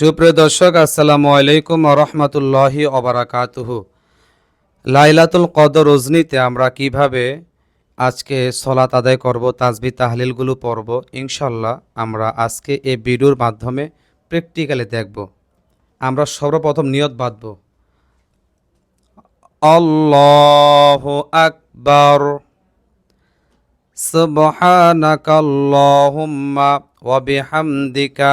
সুপ্রিয় দর্শক, আসসালামু আলাইকুম রহমতুল্লাহি অবরাকাতুহু লাইলাতুল কদর রজনীতে আমরা কীভাবে আজকে সলাত আদায় করব, তাজবি তাহলিলগুলো পড়ব ইনশাল্লাহ আমরা আজকে এই ভিডিওর মাধ্যমে প্র্যাকটিক্যালি দেখব। আমরা সর্বপ্রথম নিয়ত বাঁধব। আল্লাহ আকবর। সুবহানাকাল্লাহুম্মা ওয়া বিহামদিকা।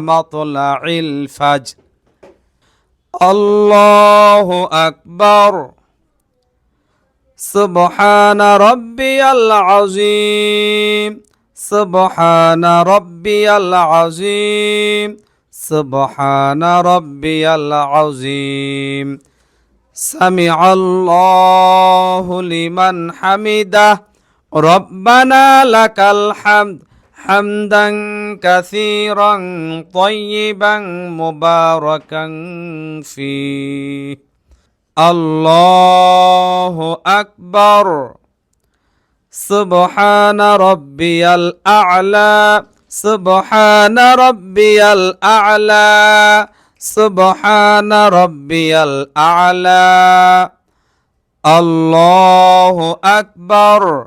مطلع الفجر الله أكبر سبحان ربي العظيم سبحان ربي العظيم سبحان ربي العظيم سمع الله لمن حمده ربنا لك الحمد حمدا كثيرا طيبا مباركا فيه الله اكبر سبحان ربي الاعلى سبحان ربي الاعلى سبحان ربي الأعلى الله أكبر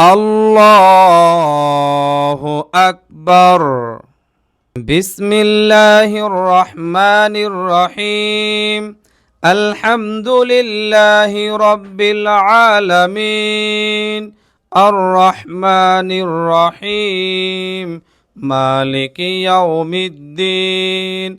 আল্লাহ আকবর। বিসমিল্লাহির রহমানির রহিম আলহামদুলিল্লাহি রব্বিল আলামিন। আর রহমানির রহিম মালিক ইয়াউমিদ্দিন।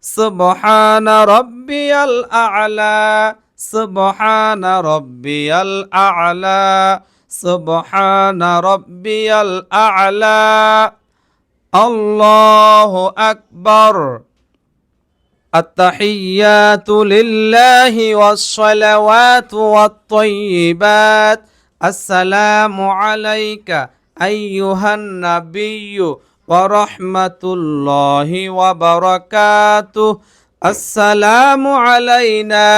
سبحان ربي الأعلى سبحان ربي الأعلى سبحان ربي الأعلى. الله أكبر. التحيات لله والصلوات والطيبات. السلام عليك أيها النبي. ورحمة الله وبركاته السلام علينا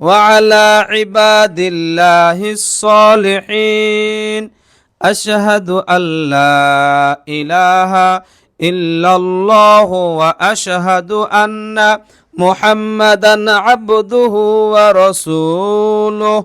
وعلى عباد الله الصالحين أشهد أن لا إله إلا الله وأشهد أن محمدا عبده ورسوله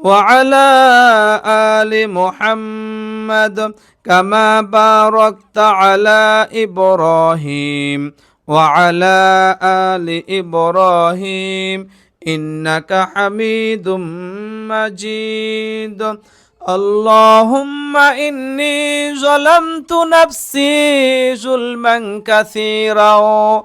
وعلى آل محمد كما باركت على إبراهيم وعلى آل إبراهيم إنك حميد مجيد اللهم إني ظلمت نفسي ظلما كثيرا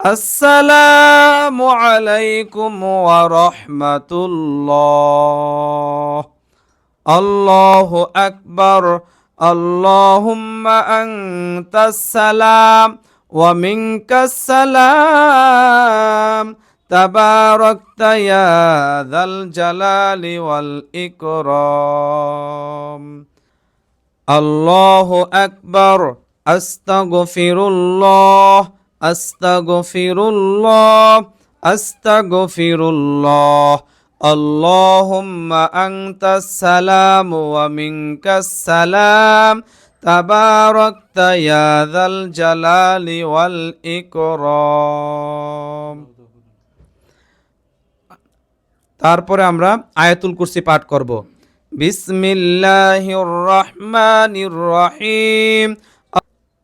আসসালামু আলাইকুম ওয়া রাহমাতুল্লাহ। আল্লাহু আকবার, আল্লাহুম্মা আনতাস সালাম, ওয়া মিনকাস সালাম। তাবারাকতা ইয়া যাল জালালি ওয়াল ইকরাম। আল্লাহু আকবার, আস্তাগফিরুল্লাহ। الله أستغفر الله اللهم أنت السلام ومنك السلام تباركت يا ذا الجلال والإكرام তারপরে আমরা আয়াতুল কুরসি পাঠ করব বিসমিল্লাহির রহমানির রহিম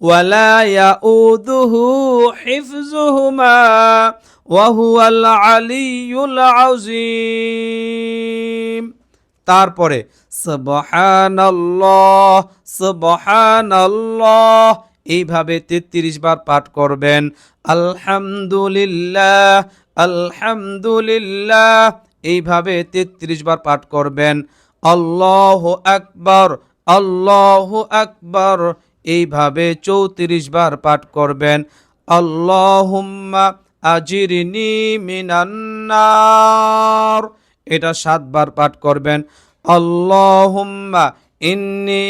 ولا يؤوده حفظهما وهو العلي العظيم তারপরে সুবহানাল্লাহ সুবহানাল্লাহ এইভাবে তেত্রিশ বার পাঠ করবেন আলহামদুলিল্লাহ আলহামদুলিল্লাহ এইভাবে তেত্রিশ বার পাঠ করবেন আল্লাহ আকবর আল্লাহ আকবর এইভাবে চৌত্রিশ বার পাঠ করবেন। আল্লাহুম্মা আজিরনি মিনান্নার এটা সাতবার পাঠ করবেন। আল্লাহুম্মা ইন্নি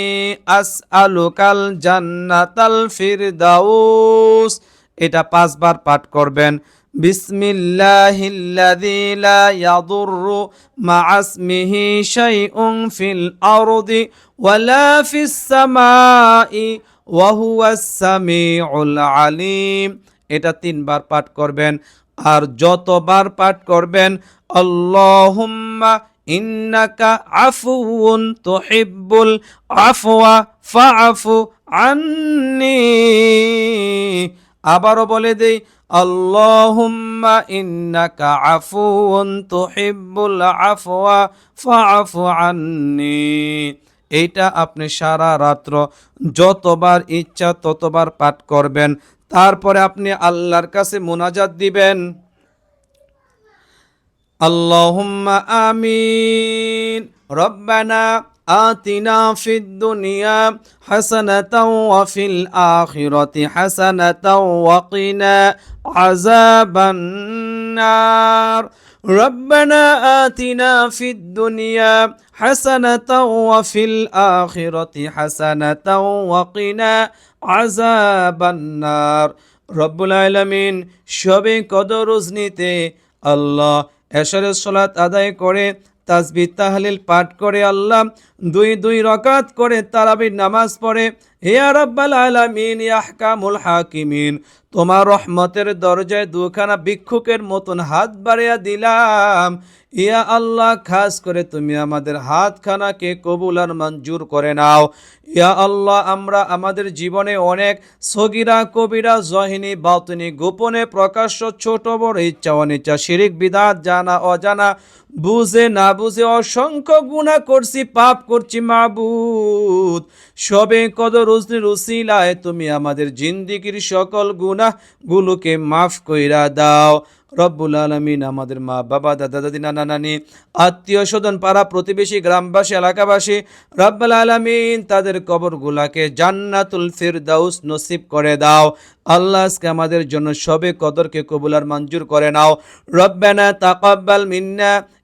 আসআলুকাল জান্নাতাল ফিরদাউস। এটা পাঁচবার পাঠ করবেন। বিসমিল্লাহিল্লাযী লা ইয়াদুররু মা'আসমিহি শাইউন ফিল আরদি। ফিস সামাই ওয়া হুয়াস সামিউল আলিম। এটা তিনবার পাঠ করবেন। আর যতবার পাঠ করবেন, আল্লাহুম্মা ইন্নাকা আফুউন তুহিব্বুল আফওয়া ফাআফু আন্নি। আবারও বলে দেই, আল্লাহুম্মা ইন্নাকা আফুউন তুহিব্বুল আফওয়া ফাআফু আন্নি। এইটা আপনি সারা রাত্র যতবার ইচ্ছা ততবার পাঠ করবেন তারপরে আপনি আল্লাহর কাছে মোনাজাত দিবেন اللهم آمين ربنا آتنا في الدنيا حسنة وفي الآخرة حسنة وقنا عذاب النار ربنا آتنا في الدنيا حسنة وفي الآخرة حسنة وقنا عذاب النار رب العالمين شبه কদর রজনীতে আল্লাহ এশারের সলাত আদায় করে তাসবি তাহলিল পাঠ করে আল্লাহ দুই দুই রকাত করে তারাবির নামাজ পড়ে হিয়া রব্বাল আলামিন ইয়াহকামুল হাকিমিন। তোমার রহমতের দরজায় দুখানা ভিক্ষুকের মতন হাত বাড়িয়া দিলাম। ইয়া আল্লাহ, খাস করে তুমি আমাদের হাতখানাকে কবুল আর মঞ্জুর করে নাও। ইয়া আল্লাহ, আমরা আমাদের জীবনে অনেক সগিরা, কবিরা, জহিনী, বাতনি, গোপনে প্রকাশ্য ছোট বড় ইচ্ছা, অনিচ্ছা, শিরিক, বিদাত, জানা, অজানা, বুঝে না বুঝে অসংখ্য গুণা করছি, পাপ করছি, মাবুদ। সবে কদর উজনি রুসিলায়, তুমি আমাদের জিন্দিগির সকল গুনাহ গুলোকে মাফ কইরা দাও। রব্বুল আলমিন আমাদের মা, বাবা, দাদা, দাদি, নানা, নানি, আত্মীয় স্বজন, পাড়া প্রতিবেশী, গ্রামবাসী, এলাকাবাসী, রব্বুল আলমিন তাদের কবরগুলাকে জান্নাতুল ফিরদাউস নসিব করে দাও। আল্লাহ আজকে আমাদের জন্য সবে কদরকে কবুলার মঞ্জুর করে নাও। রব্বানা তাকাব্বাল মিন্না